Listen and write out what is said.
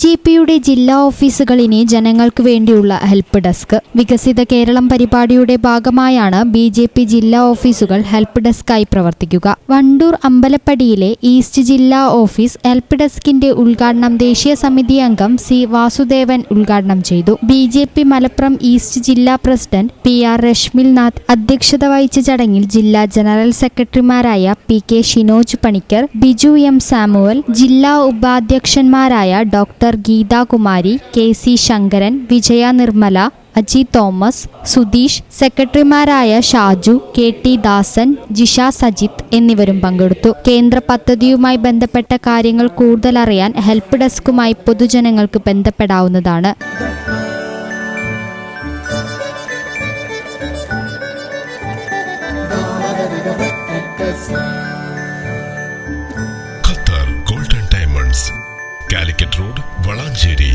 J പിയുടെ ജില്ലാ ഓഫീസുകളിനെ ജനങ്ങൾക്ക് വേണ്ടിയുള്ള ഹെൽപ്പ് ഡെസ്ക്. വികസിത കേരളം പരിപാടിയുടെ ഭാഗമായാണ് ബി ജെ പി ജില്ലാ ഓഫീസുകൾ ഹെൽപ്പ് ഡെസ്കായി പ്രവർത്തിക്കുക. വണ്ടൂർ അമ്പലപ്പടിയിലെ ഈസ്റ്റ് ജില്ലാ ഓഫീസ് ഹെൽപ്പ് ഡെസ്കിന്റെ ഉദ്ഘാടനം ദേശീയ സമിതി അംഗം സി വാസുദേവൻ ഉദ്ഘാടനം ചെയ്തു. B J P Malappuram east ജില്ലാ പ്രസിഡന്റ് പി ആർ രശ്മിൽനാഥ് അധ്യക്ഷത വഹിച്ച ചടങ്ങിൽ ജില്ലാ ജനറൽ സെക്രട്ടറിമാരായ P K Shinoj Panicker Biju M Samuel ജില്ലാ ഉപാധ്യക്ഷന്മാരായ doctor Geethakumari K C Sankaran Vijaya Nirmala Aji Thomas Sudheesh സെക്രട്ടറിമാരായ ഷാജു കെ ടി ദാസൻ ജിഷ സജിത്ത് എന്നിവരും പങ്കെടുത്തു. കേന്ദ്ര പദ്ധതിയുമായി ബന്ധപ്പെട്ട കാര്യങ്ങൾ കൂടുതൽ അറിയാൻ ഹെൽപ്പ് ഡെസ്കുമായി പൊതുജനങ്ങൾക്ക് ബന്ധപ്പെടാവുന്നതാണ്. Qatar Calicut road Valanchery